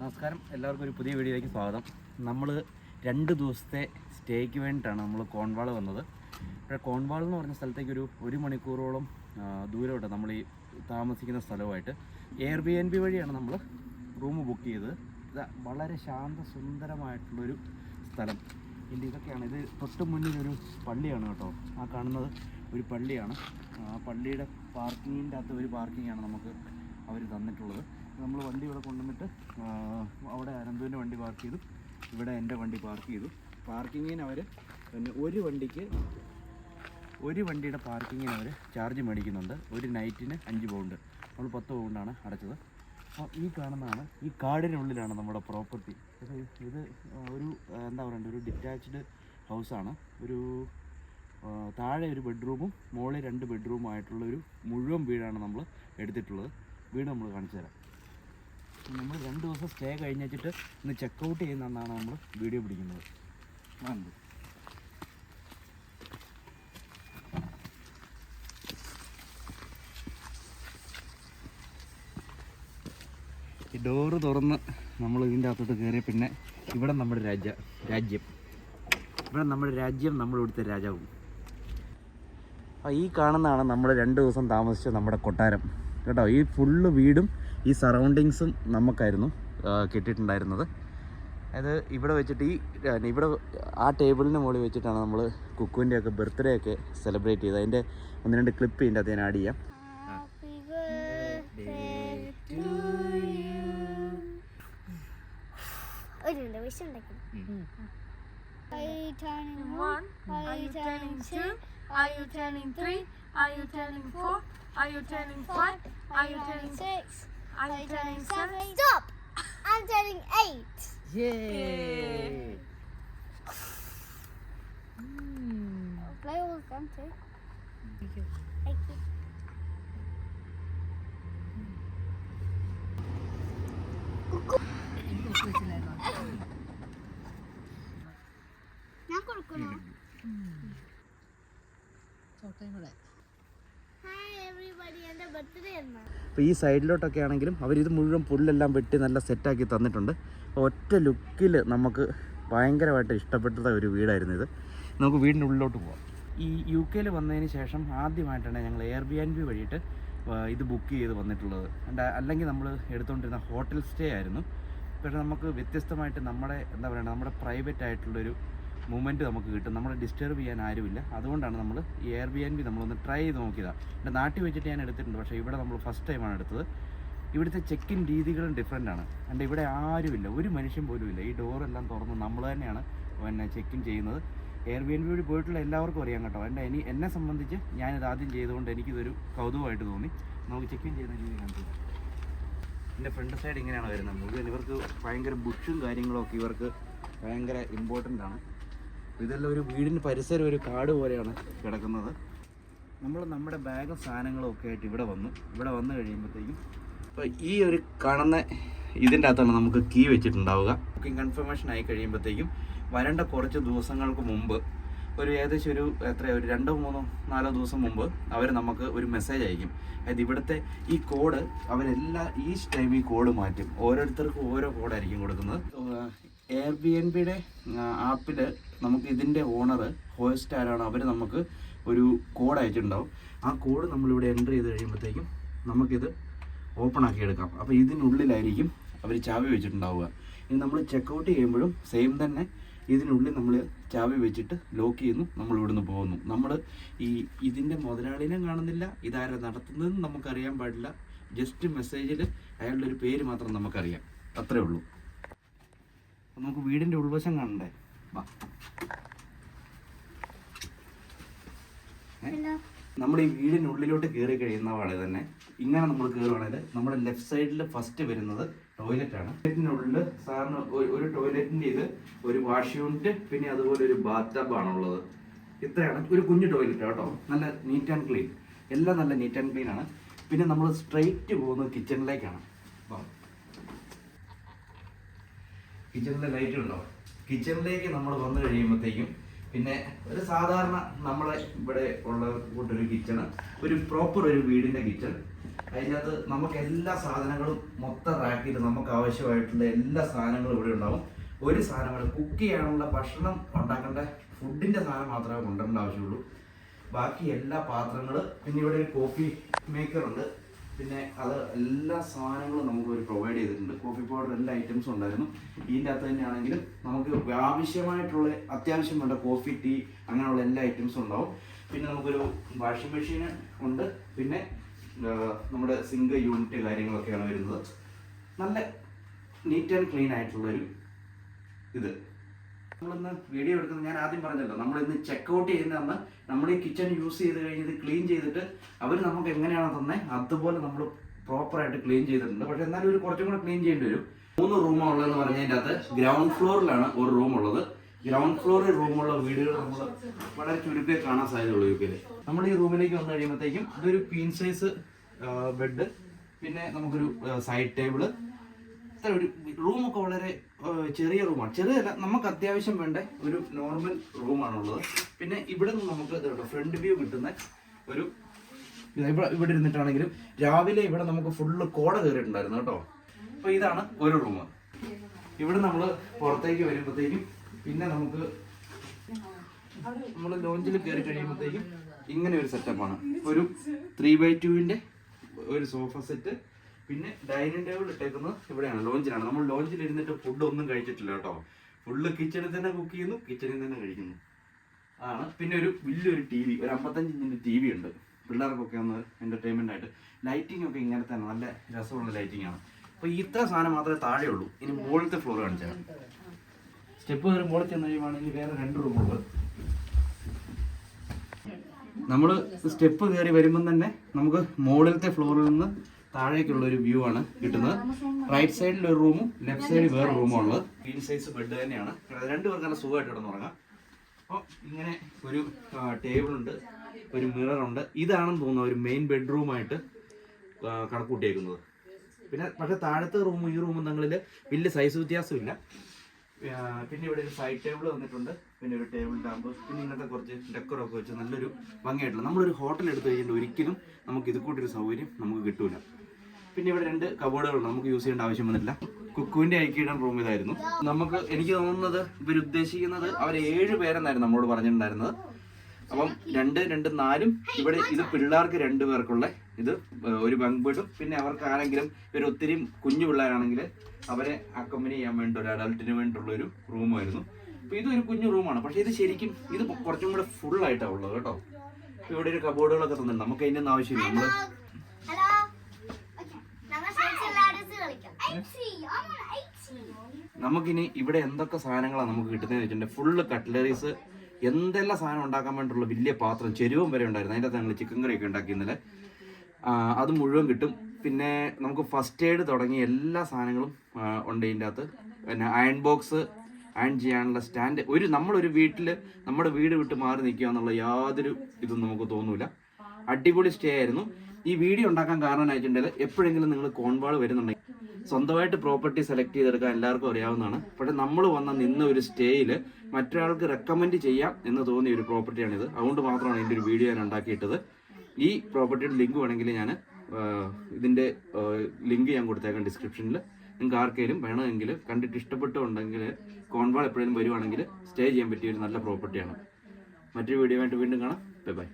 നമസ്കാരം. എല്ലാവർക്കും ഒരു പുതിയ വീഡിയോയിലേക്ക് സ്വാഗതം. നമ്മൾ രണ്ട് ദിവസത്തെ സ്റ്റേക്ക് വേണ്ടിയിട്ടാണ് നമ്മൾ കോൺവാൾ വന്നത്. പക്ഷേ കോൺവാൾ എന്ന് പറഞ്ഞ സ്ഥലത്തേക്ക് ഒരു ഒരു മണിക്കൂറോളം ദൂരമുണ്ട് നമ്മൾ ഈ താമസിക്കുന്ന സ്ഥലവുമായിട്ട് എയർ ബി എൻ ബി വഴിയാണ് നമ്മൾ റൂം ബുക്ക് ചെയ്തത്. ഇത് വളരെ ശാന്ത സുന്ദരമായിട്ടുള്ളൊരു സ്ഥലം. ഇതിന്റെ ഇതൊക്കെയാണ്. ഇത് തൊട്ട് മുന്നിൽ ഒരു പള്ളിയാണ് കേട്ടോ. ആ കാണുന്നത് ഒരു പള്ളിയാണ്. ആ പള്ളിയുടെ പാർക്കിങ്ങിന്റെ അകത്ത് ഒരു പാർക്കിങ്ങാണ് നമുക്ക് അവർ തന്നിട്ടുള്ളത്. നമ്മൾ വണ്ടി ഇവിടെ കൊണ്ടുവന്നിട്ട് അവിടെ അനന്തുവിന്റെ വണ്ടി പാർക്ക് ചെയ്തു. ഇവിടെ എന്റെ വണ്ടി പാർക്ക് ചെയ്തു. പാർക്കിങ്ങിന് അവർ പിന്നെ ഒരു വണ്ടിക്ക് ഒരു വണ്ടിയുടെ പാർക്കിങ്ങിന് അവർ ചാർജ് മേടിക്കുന്നുണ്ട്. ഒരു നൈറ്റിന് അഞ്ച് പൗണ്ട് നമ്മൾ പത്ത് പൗണ്ടാണ് അടച്ചത്. അപ്പോൾ ഈ കാണുന്നതാണ് ഈ കാടിനുള്ളിലാണ് നമ്മുടെ പ്രോപ്പർട്ടി ഇത് ഇത് ഒരു എന്താ പറയണ്ടത് ഒരു ഡിറ്റാച്ച്ഡ് ഹൗസാണ് ഒരു താഴെ ഒരു ബെഡ്റൂമും മുകളിൽ രണ്ട് ബെഡ്റൂമും ആയിട്ടുള്ള ഒരു മുഴുവൻ വീടാണ് നമ്മൾ എടുത്തിട്ടുള്ളത്. വീട് നമ്മൾ കാണിച്ചു തരാം നമ്മൾ രണ്ട് ദിവസം സ്റ്റേ കഴിഞ്ഞിട്ട് ഇന്ന് ചെക്കൗട്ട് ചെയ്യുന്നതാണ് നമ്മൾ വീഡിയോ പിടിക്കുന്നത്. ആണത് ഈ ഡോറ് തുറന്ന് നമ്മൾ ഇതിന്റെ അകത്തോട്ട് കയറിയ പിന്നെ ഇവിടെ നമ്മുടെ രാജ്യ രാജ്യം. ഇവിടെ നമ്മുടെ രാജ്യം നമ്മൾ ഇവിടുത്തെ രാജാവും. അപ്പോൾ ഈ കാണുന്നതാണ് നമ്മൾ രണ്ട് ദിവസം താമസിച്ച നമ്മുടെ കൊട്ടാരം. കേട്ടോ ഈ ഫുള്ള് വീടും ഈ സറൗണ്ടിങ്സും നമുക്കായിരുന്നു കിട്ടിയിട്ടുണ്ടായിരുന്നത് അതായത് ഇവിടെ വെച്ചിട്ട് ഈ ഇവിടെ ആ ടേബിളിന് മുകളിൽ വെച്ചിട്ടാണ് നമ്മൾ കുക്കുവിന്റെ ഒക്കെ ബർത്ത്ഡേ ഒക്കെ സെലിബ്രേറ്റ് ചെയ്തത് അതിന്റെ ഒന്ന് രണ്ട് ക്ലിപ്പ് ഇതിന്റെ അത് ഞാൻ ആഡ് ചെയ്യാം Are you turning One. Are you turning two? Are you turning three? Are you turning four? Are you turning five? Are you turning six? Six? I'm turning, turning seven? Stop! I'm turning eight. yay I'll play all of them too. Thank you. ഞാൻ കൊടുക്കണോ hi everybody എന്റെ birthday എന്നാ അപ്പോൾ ഈ സൈഡിലോട്ടൊക്കെ ആണെങ്കിലും അവർ ഇത് മുഴുവൻ പുല്ലെല്ലാം വെട്ടി നല്ല സെറ്റാക്കി തന്നിട്ടുണ്ട്. അപ്പോൾ ഒറ്റ ലുക്കിൽ നമുക്ക് ഭയങ്കരമായിട്ട് ഇഷ്ടപ്പെട്ട ഒരു വീടായിരുന്നു ഇത്. നമുക്ക് വീടിന്റെ ഉള്ളിലോട്ട് പോവാം. ഈ യു കെയിൽ വന്നതിന് ശേഷം ആദ്യമായിട്ടാണ് ഞങ്ങൾ എയർ ബി ആൻഡ് ബി വഴിയിട്ട് ഇത് ബുക്ക് ചെയ്ത് വന്നിട്ടുള്ളത്. അല്ലെങ്കിൽ നമ്മൾ എടുത്തുകൊണ്ടിരുന്ന ഹോട്ടൽ സ്റ്റേ ആയിരുന്നു. പക്ഷേ നമുക്ക് വ്യത്യസ്തമായിട്ട് നമ്മുടെ എന്താ പറയുക നമ്മുടെ പ്രൈവറ്റ് ആയിട്ടുള്ളൊരു മൂമെന്റ് നമുക്ക് കിട്ടും. നമ്മളെ ഡിസ്റ്റർബ് ചെയ്യാൻ ആരുമില്ല. അതുകൊണ്ടാണ് നമ്മൾ ഈ എയർ ബി എൻ ബി നമ്മളൊന്ന് ട്രൈ ചെയ്ത് നോക്കിയതാണ് എന്റെ നാട്ടിൽ വെച്ചിട്ട് ഞാൻ എടുത്തിട്ടുണ്ട്. പക്ഷേ ഇവിടെ നമ്മൾ ഫസ്റ്റ് ടൈമാണ് എടുത്തത്. ഇവിടുത്തെ ചെക്കിൻ രീതികളും ഡിഫറെന്റ് ആണ്. എന്റെ ഇവിടെ ആരുമില്ല. ഒരു മനുഷ്യൻ പോലും ഇല്ല. ഈ ഡോറെല്ലാം തുറന്ന് നമ്മൾ തന്നെയാണ് പിന്നെ ചെക്കിൻ ചെയ്യുന്നത്. എയർ ബി എൻ ബി വഴി പോയിട്ടുള്ള എല്ലാവർക്കും അറിയാം കേട്ടോ. എന്റെ ഇനി എന്നെ സംബന്ധിച്ച് ഞാനിത് ആദ്യം ചെയ്തുകൊണ്ട് എനിക്കിതൊരു കൗതുകമായിട്ട് തോന്നി. നമുക്ക് ചെക്കിൻ ചെയ്യുന്ന രീതി കാണിച്ചു എന്റെ ഫ്രണ്ട് സൈഡ് ഇങ്ങനെയാണ് വരുന്നത്. മുഴുവൻ ഇവർക്ക് ഭയങ്കര ബുഷും കാര്യങ്ങളൊക്കെ ഇവർക്ക് ഭയങ്കര ഇമ്പോർട്ടന്റ് ആണ്. ഇതെല്ലാം ഒരു വീടിന് പരിസരം ഒരു കാട് പോലെയാണ് കിടക്കുന്നത്. നമ്മൾ നമ്മുടെ ബാഗും സാധനങ്ങളും ഒക്കെ ആയിട്ട് ഇവിടെ വന്നു. ഇവിടെ വന്നു കഴിയുമ്പോഴത്തേക്കും അപ്പോൾ ഈ ഒരു കാണുന്ന ഇതിന്റെ അകത്താണ് നമുക്ക് കീ വെച്ചിട്ടുണ്ടാവുക. ബുക്കിംഗ് കൺഫർമേഷൻ ആയി കഴിയുമ്പോഴത്തേക്കും വരേണ്ട കുറച്ച് ദിവസങ്ങൾക്ക് മുമ്പ് ഒരു ഏകദേശം ഒരു എത്ര ഒരു രണ്ടോ മൂന്നോ നാലോ ദിവസം മുമ്പ് അവർ നമുക്ക് ഒരു മെസ്സേജ് അയക്കും. അതായത് ഇവിടുത്തെ ഈ കോഡ് അവരെല്ലാ ഈ ടൈം ഈ കോഡ് മാറ്റും. ഓരോരുത്തർക്കും ഓരോ കോഡായിരിക്കും കൊടുക്കുന്നത്. എയർ ബി എൻ ബിയുടെ ആപ്പിൽ നമുക്ക് ഇതിന്റെ ഓണർ ഹോസ്റ്റ് ആരാണ് അവർ നമുക്ക് ഒരു കോഡ് അയച്ചിട്ടുണ്ടാവും. ആ കോഡ് നമ്മളിവിടെ എന്റർ ചെയ്ത് കഴിയുമ്പോഴത്തേക്കും നമുക്കിത് ഓപ്പൺ ആക്കി എടുക്കാം. അപ്പോൾ ഇതിനുള്ളിലായിരിക്കും അവർ ചാവി വെച്ചിട്ടുണ്ടാവുക. ഇനി നമ്മൾ ചെക്കൗട്ട് ചെയ്യുമ്പോഴും സെയിം തന്നെ ഇതിനുള്ളിൽ നമ്മൾ ചാവി വെച്ചിട്ട് ലോക്ക് ചെയ്യുന്നു നമ്മൾ ഇവിടുന്ന് പോകുന്നു. നമ്മൾ ഈ ഇതിന്റെ മുതലാളിനെ കാണുന്നില്ല ഇതാരാ നടത്തുന്നതെന്ന് നമുക്കറിയാൻ പാടില്ല. ജസ്റ്റ് മെസ്സേജിൽ അയാളുടെ ഒരു പേര് മാത്രം നമുക്കറിയാം. അത്രേ ഉള്ളൂ. നമുക്ക് വീടിന്റെ ഉൾവശം കാണണ്ടേ? വാ. നമ്മൾ ഈ വീടിനുള്ളിലോട്ട് കയറി കഴിയുന്ന പാടെ തന്നെ ഇങ്ങനെ നമ്മൾ കയറുവാണെങ്കിൽ നമ്മുടെ ലെഫ്റ്റ് സൈഡിൽ ഫസ്റ്റ് വരുന്നത് ടോയ്ലറ്റ് ആണ് ടോയ്ലറ്റിനുള്ളിൽ സാറിന് ഒരു- ടോയ്ലറ്റിന്റെ ടോയ്ലറ്റിന്റെ ഇത് ഒരു വാഷ് യൂണിറ്റ് പിന്നെ അതുപോലെ ഒരു ബാത്ത് ഉള്ളത് ഇത്രയാണ്. ഒരു കുഞ്ഞു ടോയ്ലറ്റ് കേട്ടോ. നല്ല നീറ്റ് ആൻഡ് ക്ലീൻ. എല്ലാം നല്ല നീറ്റ് ആൻഡ് ക്ലീൻ ആണ് പിന്നെ നമ്മൾ സ്ട്രെയിറ്റ് പോകുന്നത് കിച്ചണിലേക്കാണ്. കിച്ചണിലെ ലൈറ്റ് ഉണ്ടോ കിച്ചണിലേക്ക് നമ്മൾ വന്നു കഴിയുമ്പോഴത്തേക്കും പിന്നെ ഒരു സാധാരണ നമ്മളെ ഇവിടെ ഉള്ള കൂട്ടൊരു കിച്ചണ് ഒരു പ്രോപ്പർ ഒരു വീടിന്റെ കിച്ചൺ അതിനകത്ത് നമുക്ക് എല്ലാ സാധനങ്ങളും മൊത്തം റാക്ക് ചെയ്ത് നമുക്ക് ആവശ്യമായിട്ടുള്ള എല്ലാ സാധനങ്ങളും ഇവിടെ ഉണ്ടാവും. ഒരു സാധനങ്ങൾ കുക്ക് ചെയ്യാനുള്ള ഭക്ഷണം ഉണ്ടാക്കേണ്ട ഫുഡിന്റെ സാധനം മാത്രമേ കൊണ്ടുവരേണ്ട ആവശ്യമുള്ളൂ. ബാക്കി എല്ലാ പാത്രങ്ങൾ പിന്നെ ഇവിടെ ഒരു കോഫി മേക്കർ ഉണ്ട്. പിന്നെ അത് എല്ലാ സാധനങ്ങളും നമുക്ക് ഒരു പ്രൊവൈഡ് ചെയ്തിട്ടുണ്ട്. കോഫി പൗഡർ എല്ലാ ഐറ്റംസും ഉണ്ടായിരുന്നു. ഇതിന്റെ അകത്ത് തന്നെയാണെങ്കിലും നമുക്ക് ആവശ്യമായിട്ടുള്ള അത്യാവശ്യം വേണ്ട കോഫി ടീ അങ്ങനെയുള്ള എല്ലാ ഐറ്റംസും ഉണ്ടാവും. പിന്നെ നമുക്കൊരു വാഷിംഗ് മെഷീൻ ഉണ്ട്. പിന്നെ നമ്മുടെ സിങ്ക് യൂണിറ്റ് കാര്യങ്ങളൊക്കെയാണ് വരുന്നത്. നല്ല നീറ്റ് ആൻഡ് ക്ലീൻ ആയിട്ടുള്ളൊരു ഇത്. നമ്മളിന്ന് വീഡിയോ എടുക്കുന്നത് ഞാൻ ആദ്യം പറഞ്ഞല്ലോ നമ്മൾ ഇന്ന് ചെക്കൗട്ട് ചെയ്യുന്നതെന്ന് നമ്മൾ ഈ കിച്ചൺ യൂസ് ചെയ്ത് കഴിഞ്ഞത് ക്ലീൻ ചെയ്തിട്ട് അവർ നമുക്ക് എങ്ങനെയാണ് തന്നെ അതുപോലെ നമ്മൾ പ്രോപ്പറായിട്ട് ക്ലീൻ ചെയ്തിട്ടുണ്ട്. പക്ഷെ എന്നാലും ഒരു കുറച്ചും കൂടെ ക്ലീൻ ചെയ്യേണ്ടി വരും. മൂന്ന് റൂമാണ് ഉള്ളതെന്ന് പറഞ്ഞതിന്റെ അകത്ത് ഗ്രൗണ്ട് ഫ്ലോറിലാണ് ഒരു റൂം ഉള്ളത്. ഗ്രൗണ്ട് ഫ്ലോറിൽ റൂമുള്ള വീടുകൾ നമ്മൾ വളരെ ചുരുക്കേ കാണാൻ സാധ്യതയുള്ളൂ യു കെയിൽ നമ്മൾ ഈ റൂമിലേക്ക് വന്നു കഴിയുമ്പോഴത്തേക്കും ഇതൊരു പീൻ സൈസ് ബെഡ് പിന്നെ നമുക്കൊരു സൈഡ് ടേബിൾ ഇത്ര ഒരു റൂമൊക്കെ വളരെ ചെറിയ റൂമാണ്. ചെറിയല്ല നമുക്ക് അത്യാവശ്യം വേണ്ട ഒരു നോർമൽ റൂമാണുള്ളത്. പിന്നെ ഇവിടെ നിന്ന് നമുക്ക് ഫ്രണ്ട് വ്യൂ കിട്ടുന്ന ഒരു ഇവിടെ ഇവിടെ ഇരുന്നിട്ടാണെങ്കിലും രാവിലെ ഇവിടെ നമുക്ക് ഫുള്ള് കോട കയറിയിട്ടുണ്ടായിരുന്നു കേട്ടോ. അപ്പോൾ ഇതാണ് ഒരു റൂം ഇവിടെ നമ്മൾ പുറത്തേക്ക് വരുമ്പോഴത്തേക്കും പിന്നെ നമുക്ക് നമ്മൾ ലോഞ്ചിൽ കയറി കഴിയുമ്പോഴത്തേക്കും ഇങ്ങനെ ഒരു സെറ്റപ്പാണ് ഒരു ത്രീ ബൈ ടുവിന്റെ ഒരു സോഫ സെറ്റ് പിന്നെ ഡൈനിങ് ടേബിൾ ഇട്ടേക്കുന്നത് ഇവിടെയാണ് ലോഞ്ചിലാണ്. നമ്മൾ ലോഞ്ചിൽ ഇരുന്നിട്ട് ഫുഡ് ഒന്നും കഴിച്ചിട്ടില്ല കേട്ടോ. ഫുള്ള് കിച്ചണിൽ തന്നെ കുക്ക് ചെയ്യുന്നു കിച്ചണിൽ തന്നെ കഴിക്കുന്നു. ആണ്. പിന്നെ ഒരു വലിയൊരു ടി വി ഒരു അമ്പത്തഞ്ച് ഇഞ്ചിന്റെ ടി വി ഉണ്ട്. പിള്ളേർക്കൊക്കെ ഒന്ന് എന്റർടൈൻമെന്റ് ആയിട്ട്. ലൈറ്റിംഗ് ഒക്കെ ഇങ്ങനെ തന്നെ നല്ല രസമുള്ള ലൈറ്റിംഗ് ആണ്. അപ്പോൾ ഇത്ര സാധനം മാത്രമേ താഴെ ഉള്ളൂ. ഇനി മുകളിലത്തെ ഫ്ലോർ കാണിച്ചാൽ സ്റ്റെപ്പ് കയറി മുകളിൽ ചെന്ന് കഴിയുവാണെങ്കിൽ വേറെ രണ്ട് റൂമുകൾ നമ്മൾ സ്റ്റെപ്പ് കയറി വരുമ്പം തന്നെ നമുക്ക് മുകളിലത്തെ ഫ്ലോറിൽ നിന്ന് താഴേക്കുള്ള ഒരു വ്യൂ ആണ് കിട്ടുന്നത്. റൈറ്റ് സൈഡിൽ ഒരു റൂമും ലെഫ്റ്റ് സൈഡിൽ വേറെ റൂമും ഉള്ളത്. ക്വീൻ സൈസ് ബെഡ് തന്നെയാണ്. രണ്ടു പേർക്ക് സുഖമായിട്ട് കിടന്നുറങ്ങാം അപ്പോൾ ഇങ്ങനെ ഒരു ടേബിൾ ഉണ്ട് ഒരു മിററുണ്ട് ഇതാണെന്ന് തോന്നുന്നു ഒരു മെയിൻ ബെഡ്റൂമായിട്ട് കണക്കൂട്ടിയേക്കുന്നത് പിന്നെ പക്ഷേ താഴത്തെ റൂമും ഈ റൂമും തങ്ങളിൽ വലിയ സൈസ് വ്യത്യാസമില്ല. പിന്നെ ഇവിടെ ഒരു സൈഡ് ടേബിൾ വന്നിട്ടുണ്ട്. പിന്നെ ഒരു ടേബിൾ ടാമ്പ്. പിന്നെ ഇങ്ങനത്തെ കുറച്ച് ഡെക്കറൊക്കെ വെച്ച് നല്ലൊരു ഭംഗിയായിട്ടുള്ള നമ്മളൊരു ഹോട്ടൽ എടുത്തു കഴിഞ്ഞിട്ട് ഒരിക്കലും നമുക്ക് ഇത് കൂട്ടിയൊരു സൗകര്യം നമുക്ക് കിട്ടൂല. പിന്നെ ഇവിടെ രണ്ട് കബോർഡുകളുണ്ട് നമുക്ക് യൂസ് ചെയ്യേണ്ട ആവശ്യം വന്നില്ല കുക്കുവിന്റെ ഐക്യയുടെ റൂം ഇതായിരുന്നു. നമുക്ക് എനിക്ക് തോന്നുന്നത് ഇവർ ഉദ്ദേശിക്കുന്നത് അവർ ഏഴ് പേരെന്നായിരുന്നു നമ്മളോട് പറഞ്ഞിട്ടുണ്ടായിരുന്നത്. അപ്പം രണ്ട് രണ്ട് നാലും ഇവിടെ ഇത് പിള്ളേർക്ക് രണ്ട് പേർക്കുള്ള ഇത് ഒരു ബങ്ക് ബെഡും പിന്നെ അവർക്ക് ആരെങ്കിലും ഇവർ ഒത്തിരി കുഞ്ഞു പിള്ളേരാണെങ്കിൽ അവരെ അക്കമ്പനി ചെയ്യാൻ വേണ്ടി ഒരു അഡൽട്ടിന് വേണ്ടിയിട്ടുള്ള ഒരു റൂമായിരുന്നു അപ്പോൾ ഇതൊരു കുഞ്ഞു റൂമാണ് പക്ഷെ ഇത് ശരിക്കും ഇത് കുറച്ചും കൂടെ ഫുൾ ആയിട്ടാണ് ഉള്ളത് കേട്ടോ. ഇവിടെ ഒരു കബോർഡുകളൊക്കെ തന്നിട്ടുണ്ട്. നമുക്ക് അതിന്റെ ഒന്നും ആവശ്യമില്ല. നമ്മൾ ഐസി. നമുക്കിനി ഇവിടെ എന്തൊക്കെ സാധനങ്ങളാണ് നമുക്ക് കിട്ടുന്നത് വെച്ചിട്ടുണ്ടെങ്കിൽ ഫുള്ള് കട്ട്ലറീസ് എന്തെല്ലാം സാധനം ഉണ്ടാക്കാൻ വേണ്ടിയിട്ടുള്ള വലിയ പാത്രം ചെരുവും വരെ ഉണ്ടായിരുന്നു. അതിന്റെ അകത്ത് ഞങ്ങൾ ചിക്കൻ കറിയൊക്കെ ഉണ്ടാക്കി ഇന്നലെ. അത് മുഴുവൻ കിട്ടും. പിന്നെ നമുക്ക് ഫസ്റ്റ് എയ്ഡ് തുടങ്ങിയ എല്ലാ സാധനങ്ങളും ഉണ്ട് ഇതിന്റെ അകത്ത്. പിന്നെ അയൺ ബോക്സ് അയൺ ചെയ്യാനുള്ള സ്റ്റാൻഡ് ഒരു നമ്മളൊരു വീട്ടിൽ നമ്മുടെ വീട് വിട്ട് മാറി നിൽക്കുക എന്നുള്ള യാതൊരു ഇതും നമുക്ക് തോന്നൂല. അടിപൊളി സ്റ്റേ ആയിരുന്നു. ഈ വീഡിയോ ഉണ്ടാക്കാൻ കാരണം വെച്ചിട്ടുണ്ടെങ്കിൽ എപ്പോഴെങ്കിലും നിങ്ങൾ കോൺവാൾ വരുന്നുണ്ടെങ്കിൽ സ്വന്തമായിട്ട് പ്രോപ്പർട്ടി സെലക്ട് ചെയ്തെടുക്കാൻ എല്ലാവർക്കും അറിയാവുന്നതാണ്. പക്ഷെ നമ്മൾ വന്ന നിന്ന ഒരു സ്റ്റേയിൽ മറ്റൊരാൾക്ക് റെക്കമെൻഡ് ചെയ്യാം എന്ന് തോന്നിയ ഒരു പ്രോപ്പർട്ടിയാണിത് അതുകൊണ്ട് മാത്രമാണ് എന്റെ ഒരു വീഡിയോ ഞാൻ ഉണ്ടാക്കിയിട്ടത്. ഈ പ്രോപ്പർട്ടിയുടെ ലിങ്ക് വേണമെങ്കിൽ ഞാൻ ഇതിന്റെ ലിങ്ക് ഞാൻ കൊടുത്തേക്കാം ഡിസ്ക്രിപ്ഷനിൽ. നിങ്ങൾക്ക് ആർക്കെങ്കിലും വേണമെങ്കിൽ കണ്ടിട്ട് ഇഷ്ടപ്പെട്ടുണ്ടെങ്കിൽ കോൺവാൾ എപ്പോഴെങ്കിലും വരുവാണെങ്കിൽ സ്റ്റേ ചെയ്യാൻ പറ്റിയ ഒരു നല്ല പ്രോപ്പർട്ടിയാണ്. മറ്റൊരു വീഡിയോ ആയിട്ട് വീണ്ടും കാണാം. Bye bye.